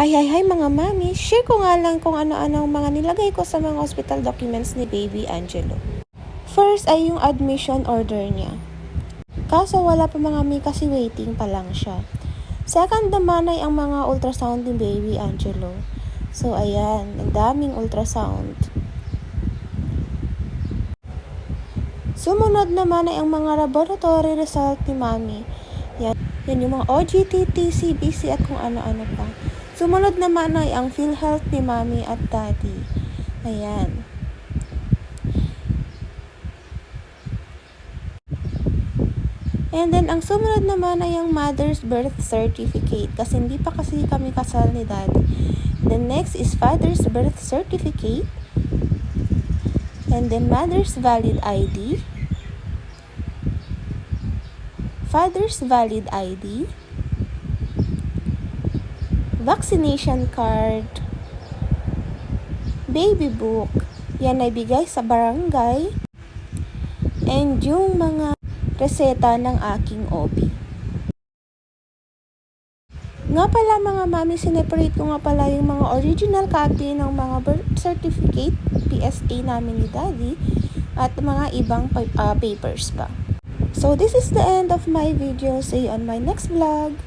Hi, hi, hi mga mami! Share ko nga lang kung ano-ano ang mga nilagay ko sa mga hospital documents ni Baby Angelo. First ay yung admission order niya. Kaso wala pa mga mi kasi waiting pa lang siya. Second naman ay ang mga ultrasound ni Baby Angelo. So ayan, ang daming ultrasound. Sumunod naman ay ang mga laboratory result ni Mami. Yan, yan yung mga OGTT, CBC at kung ano-ano pa. Sumunod naman ay ang PhilHealth ni Mami at Daddy. Ayan. And then, ang sumunod naman ay ang mother's birth certificate kasi hindi pa kasi kami kasal ni Daddy. The next is father's birth certificate. And then, mother's valid ID. Father's valid ID. Vaccination card. Baby book. Yan ay bigay sa barangay. And yung mga reseta ng aking OB. Nga pala mga mami, sineparate ko nga pala yung mga original copy ng mga birth certificate, PSA namin ni Daddy, at mga ibang pa- ah, papers pa. So this is the end of my video. See you on my next vlog.